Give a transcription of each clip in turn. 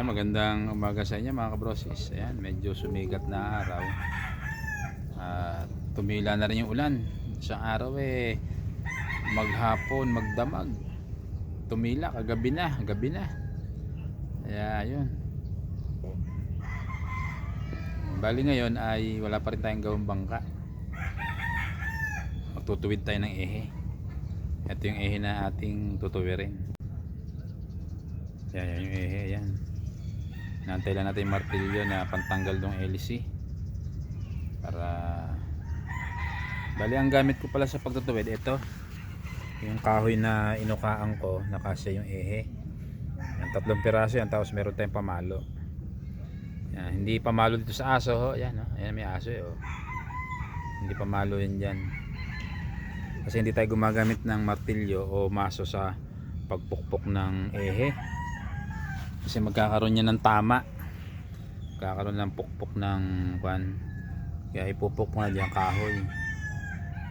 Ayan, magandang umaga sa inyo mga kabrosis. Ayan, medyo sumigat na araw. At tumila na rin yung ulan. Isang araw eh, maghapon, magdamag. Tumila, kagabi na, gabi na. Kaya yun. Bali ngayon ay wala pa rin tayong gawang bangka. Magtutuwid tayo ng ehe. Ito yung ehe na ating tutuwirin. Yan, yan yung ehe, yan. Nantay lang natin yung martilyo na pantanggal ng LC. Para... Bali, ang gamit ko pala sa pagtutuwid, ito. Yung kahoy na inukaan ko, nakasya yung ehe. Yan, tatlong piraso yan, tapos meron tayong pamalo. Yan, hindi pamalo dito sa aso, ho. Yan, ho. Ayan, may aso, eh, oh. Hindi pamalo yan dyan. Kasi hindi tayo gumagamit ng martilyo o maso sa pagpukpok ng ehe kasi magkakaroon niya ng tama magkakaroon ng pukpok ng kwan kaya ipupok mo na dyan kahoy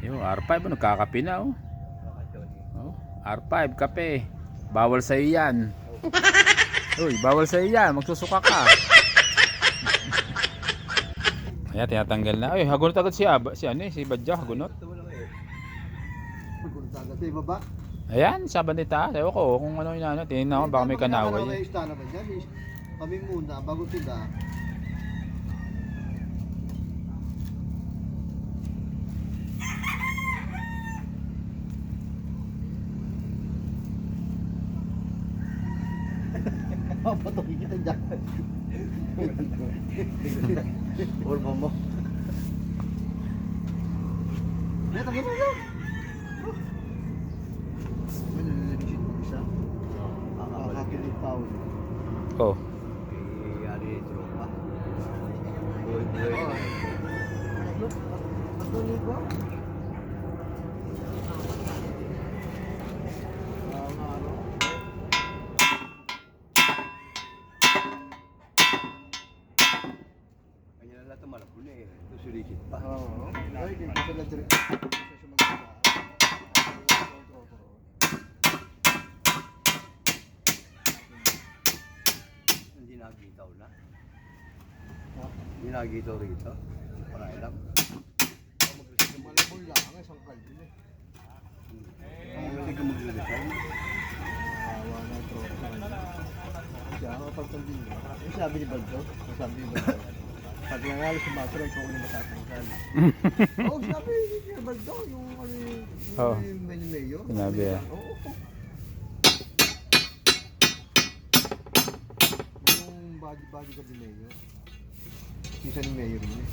yun R5 oh, nagkakape na oh. oh R5 kape bawal sa yan uy bawal sa yan magsusuka ka Ayan, tinatanggal na. Ay, hagunot agad si Aba, si ano eh, si Badja, hagunot. Pagpunta ka baba. Ayan, sa bandita. Ewan ko kung ano yung ano. Tingnan ko, baka may kanaway. May ista naman dyan. Kami muna, bago sila. Papatuloy kita dyan. Orba mo. Tagay mo lang. May nalilibsin mo isa. Kakakilig pa ako. Oh. Yari tropa. Buhay buhay. Patuloy ko? Kanya na lahat malap ko na eh. Susulikit pa. Oo. Ay, hindi ko sila direct. Kasi siya magkita. Hindi nakikitaw na. Hindi nakikitaw rito. Pakailam. Malabol lang ang isang kalbi niya. Ang magaling ka magre-resign. Awa na sa kanya. Siya ang pagtandin niya. Yung sabi ni Baldo, yung sabi ni Baldo. Pag nanalo si Master, ikaw ulit matatanggal. Oo, sabi ni Baldo, yung ano yung yung mayor. Sinabi, ah. Oo. Bagi-bagi ka ni mayor. Isa ni mayor niya.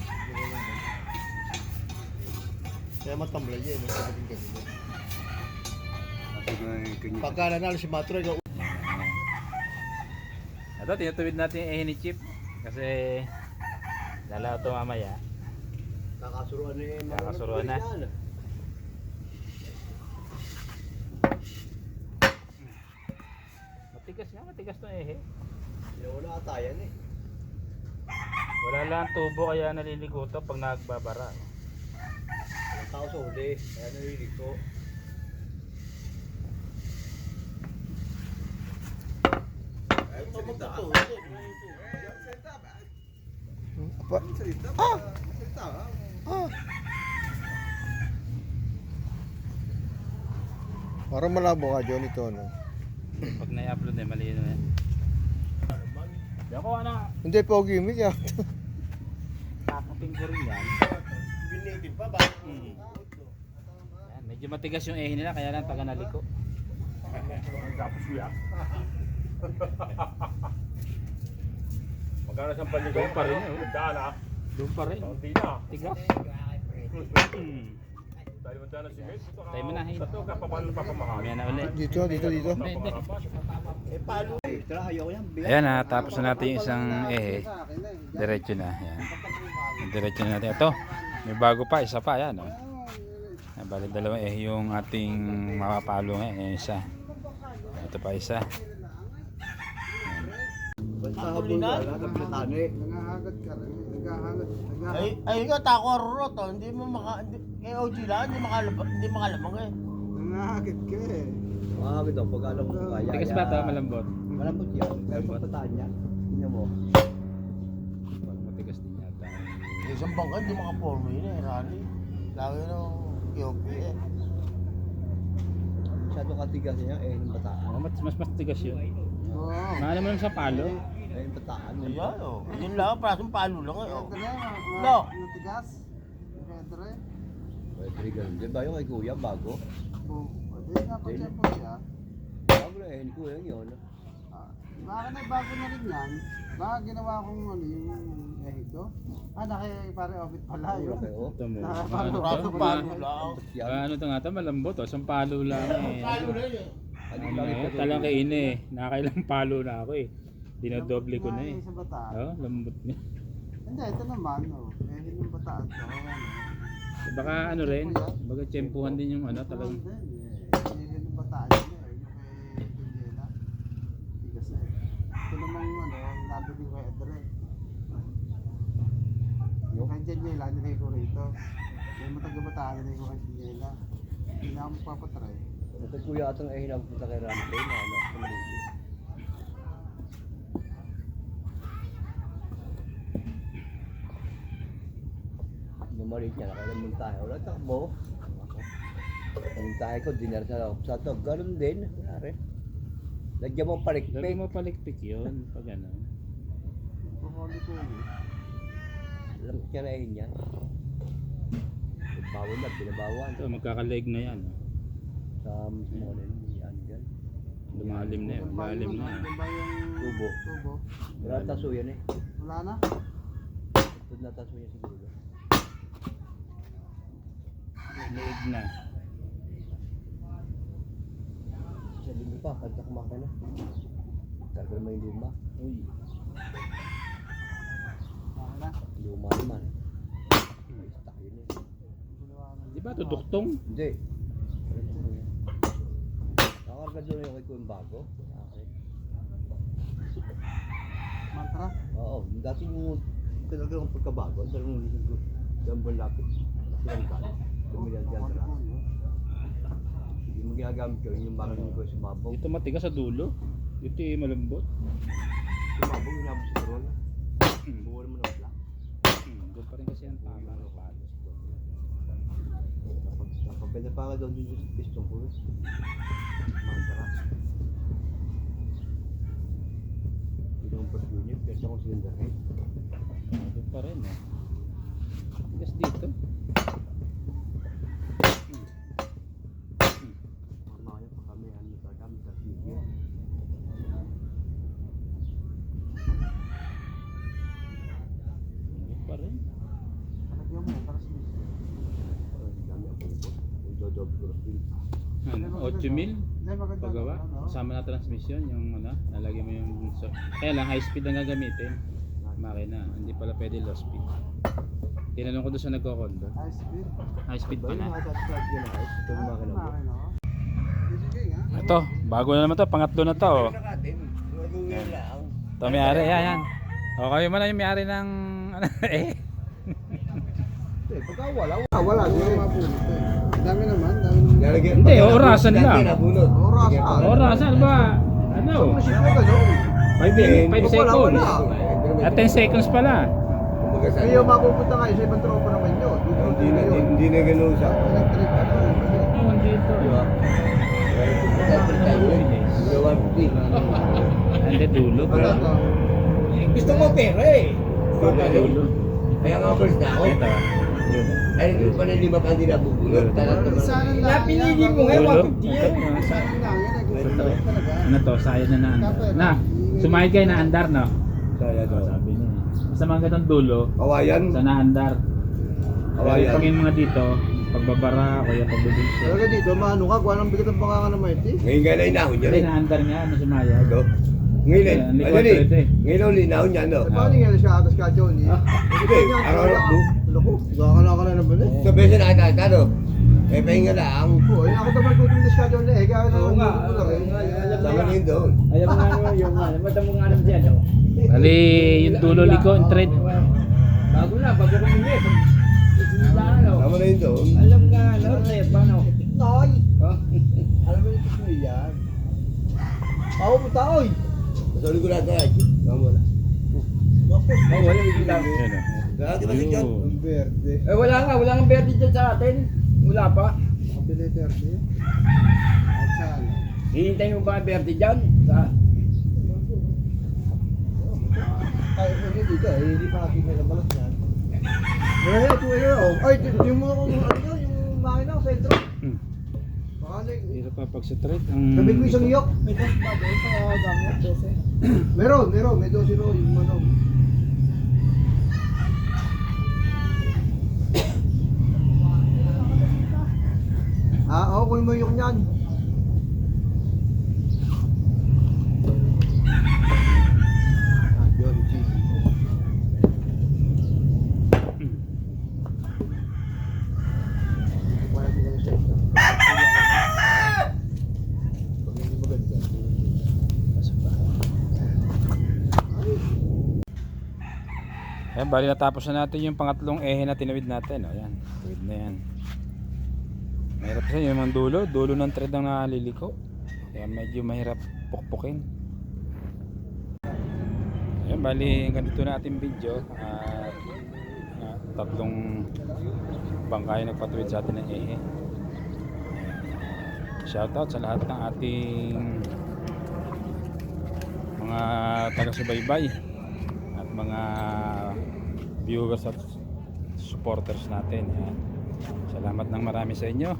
Di ba lang ba? Kaya matamlay yan, no? Sabi ng kanila. Kasi nga yung kanya. Pagka nanalo si Matro, ikaw Ito, tinutuwid natin yung ehe ni Chip. Kasi lalaw to mamaya. Kakasuruan na yung Kakasuruan na. Matigas nga, matigas to ehe. Wala atayan eh. Wala lang tubo kaya naliligo to pag nagbabara. Walang tao sa huli. Kaya narinig ko. Ay, salita ka. Apa? Salita Ah! Salita ka. Ah! Parang malabo ka, Johnny to, no? Pag na-upload eh, mali na yan. Di ako ano, Hindi, pogi mo kaya. kakapin ko rin yan. Binitin pa ba? Yan, medyo matigas yung ehe nila kaya lang taga naliko. Tapos kuya. Magkano siyang paligo? Doon pa rin eh. Daan ah. Doon pa rin. Na. Dahil mo dyan ang simit. Ito ka. Tayo mo na, hin. Sa to ka pa paano papamahal. Mamaya na ulit. Dito, dito, dito. Eh, paano? Eh, tara, ayoko yan. Ayan na, tapos na natin yung isang ehe. Diretso na. Yan. Diretso na natin. Ito, may bago pa, isa pa. Yan. Oh. Yan, bali dalawang ehe yung ating mapapalo ngayon. Yan isa. Ito pa isa. Basta habol ka, nagkapilatano eh. Nangahagat ka rin. Ay, ay nga tako rurot oh. Hindi mo maka hindi, kay OG lang hindi makalabang hindi makalamang eh. Nangahagat ka eh. Makakakit ako pag alam mo kaya. Tigas ba ito? Malambot. Malambot yan. Pero Malambot. pag pataan niya, tingnan mo. Matigas din yata. Eh, isang bangka, hindi makaporma yun eh, rally. Lagi nung QP eh. Masyado katigas niya, eh, yung bataan. Oh, mas, mas matigas yun. Oo. Mahal naman sa palo. Eh, yung bataan. Ayan o. Yun lang, parang palo lang eh. oh. No. Natigas. Pedre. Pwede ganun. Di ba yung kay kuya, bago? Boom. Hindi nga pa siya po siya. Bago na eh, ni kuya yun. Ah, Baka na bago na rin yan. Baka ginawa kong ano yung ehig ko. Ah, naki pare office pala yun. Ito. Ah, Ano Mga- palo lang. Ah, ano to nga to? Malambot oh. Isang palo lang eh. Palo lang eh. Ano Ano, eh, talang kain eh. Nakakailang palo na ako eh. Dinodoble ko na eh. Sa bataan. Oh, lambot niya. Hindi, ito naman. Oh. Ehig ng bataan. Ano. Baka ano rin, baga tsempuhan din yung ano talagang. Hindi, eh. Ehig ng bataan yun eh. Yung kay Daniela. Tigas eh. Ito naman yung ano, nabili ko kay Edre. Yung kay Daniela, nilagay ko rito. Yung matagabataan, nilagay ko kay Daniela. Hindi na ako magpapatry. Ito kuya atong eh, hinampunta kay Ramsey na ano, Lumalit niya, nakailang tayo. Wala takbo. Ang tayo ko, dinar sa sa to. Ganun din. Wala rin. Lagyan mo Lagi palikpik. mo palikpik yun pag ano. Pumuli ko yun. Alam ko na yun yan. Bawal na, binabawan. Ito, magkakaleg na yan. Sa na yun, yan dyan. Lumalim na yun, yung- na yung Tubo. tubo? Wala taso yan eh. Wala na? Ito na taso yan siguro. Leeg na. Sa lima pa, kanta kumaka na. Karga naman yung luma. Uy, na. luma naman. Eh. Di ba tuduktong? Hindi. Nakakarga doon yung kay ko yung bago. Okay. Mantra? Oo, dati yung talaga yung pagkabago. Nung jambon lapit. Sinanggal. Tumilihan dyan Pumuli sa ko yun. Hindi mo ginagamit ko yung marunong ko sumabog. Ito matigas sa dulo. Ito yung malambot. Sumabog, hinabot sa corona. Buwan naman ang black. Hmm, doon pa rin kasi ang tama ng palo. Napagpenda pa nga doon sa piston ko. Mantra. Hindi naman first unit, sa akong cylinder head. Doon pa rin eh. Tigas dito. Mamaya pa kami, ano pa kami, sa video. Doon pa rin. Talagyan mo, para sa Ang dami ang pupot. Yung dodob cross din. Ano, 8 mil? Hindi, maganda Paggawa. naman, ano? Kasama na transmission, yung ano, nalagyan mo yung... So, kaya lang, high speed ang gagamitin. Makina, hindi pala pwede low speed. Tinanong ko doon sa nagko-condo. High speed. High speed Ba pa yung na. nakasubscribe yun na, ito yung makina mo. Makina ko. Sige nga. Ito, bago na naman to, pangatlo na to. Oh. Nakatin, magugil lang. Ito may-ari, yan, yan. O, kayo man lang yung may-ari ng... Ano, eh. Eh, pagka wala, Ah, wala. Hindi ko mapulot eh. Dami naman, dami naman. Hindi, orasan lang. Nabunod. Orasan. Orasan ba? Ano? Sige ka, no? 5 minutes, 5 Wala, seconds. wala. At 10 seconds pala. Hindi yung mapupunta kayo sa ibang tropa naman yun. Hindi na, hindi na ganun sa. Electric ano. Dito. Di ba? Hindi, dulo. Wala to. Gusto mo pera eh. Dulo. Kaya nga first na ako. Ito. Ay, hindi pa na lima dinabubulot. Sana lang. Napinili mo ngayon. Sana lang. Yan ko. Ano to? Sayad na na. Na, sumayad kayo na andar, no? Kaya Oh, sabi niya. Basta mga ganun dulo, Kawayan. sa naandar. Pero Kawayan. pag yung mga dito, pagbabara, kaya pagbubulso. Talaga dito, maano ka, kuha ng bigat ng banganga ng Mighty. Ngayon nga na inahon niya Hindi, rin. naandar nga, ano sumayad. Ito. Ngayon eh. Ang Ano likod eh. ito eh. Ngayon lang linahon niya no. Eh, paano nga siya atas ka, Johnny? Hindi, araw-araw po. Loko, baka na ka na naman eh. Sa beses nakakata no. Eh, pahinga lang. Oo, eh, ako naman kutung dis ka, Johnny. Eh, kaya na lang ko na rin. Sama rin doon. Ayaw mo nga ano, yung ano, mata mo nga naman dyan, oh. Bali, yung dulo liko, yung thread. Bago na, bago. Pag ano, Sama rin doon. alam nga, ano, Red, paano? Oh. Alam mo yung tuloy yan. Ako puta, oy! Sa ulo ko lahat na yan. Wala. Oh, wala yung lang. Yan oh. Lagi ba siya? Verde. Eh wala nga, wala nga verde dyan sa atin. Wala pa. Kapili verde. At saan? Hinihintay mo ba verde dyan? Sa... Ay, hindi dito. Eh, hindi pa natin may nabalot yan. Eh, ito eh. Oh. Ay, ito yung mga kung ano yun, yung makina sa intro. Hmm. Baka na Hirap pa pag sa trade. Ang... Sabi ko isang yok. May dos ba sa gamit, 12? Meron, meron. May 12 ro yung ano. Ah, kunin mo yung yan. Ayan, bali natapos na natin yung pangatlong ehe na tinawid natin. O, yan. Tuwid na yan. Mahirap kasi yung mga dulo. Dulo ng thread ang naliliko. Kaya medyo mahirap pukpukin. Ayan, bali ganito na ating video. At ah, tatlong bangkay nagpatuwid sa atin ng ehe. Shoutout sa lahat ng ating mga taga-subaybay at mga viewers at supporters natin. Yan. Salamat ng marami sa inyo.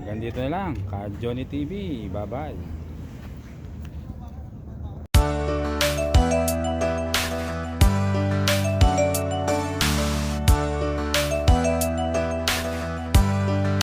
Hanggang dito na lang. Ka Johnny TV. Bye-bye.